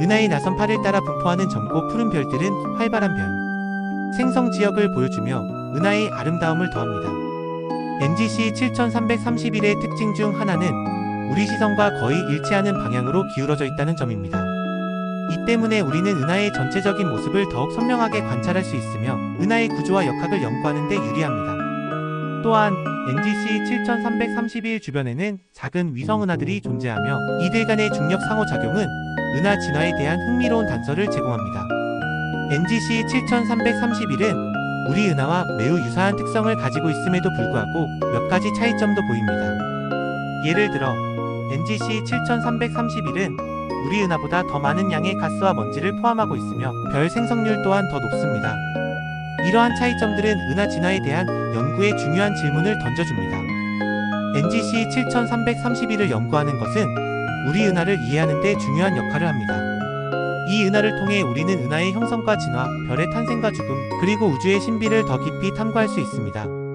은하의 나선 팔을 따라 분포하는 점고 푸른 별들은 활발한 별. 생성 지역을 보여주며 은하의 아름다움을 더합니다. NGC 7331의 특징 중 하나는 우리 시선과 거의 일치하는 방향으로 기울어져 있다는 점입니다. 이 때문에 우리는 은하의 전체적인 모습을 더욱 선명하게 관찰할 수 있으며 은하의 구조와 역학을 연구하는 데 유리합니다. 또한 NGC 7331 주변에는 작은 위성 은하들이 존재하며 이들 간의 중력 상호작용은 은하 진화에 대한 흥미로운 단서를 제공합니다. NGC 7331은 우리 은하와 매우 유사한 특성을 가지고 있음에도 불구하고 몇 가지 차이점도 보입니다. 예를 들어 NGC 7331은 우리 은하보다 더 많은 양의 가스와 먼지를 포함하고 있으며 별 생성률 또한 더 높습니다. 이러한 차이점들은 은하 진화에 대한 연구에 중요한 질문을 던져줍니다. NGC 7331을 연구하는 것은 우리 은하를 이해하는 데 중요한 역할을 합니다. 이 은하를 통해 우리는 은하의 형성과 진화, 별의 탄생과 죽음, 그리고 우주의 신비를 더 깊이 탐구할 수 있습니다.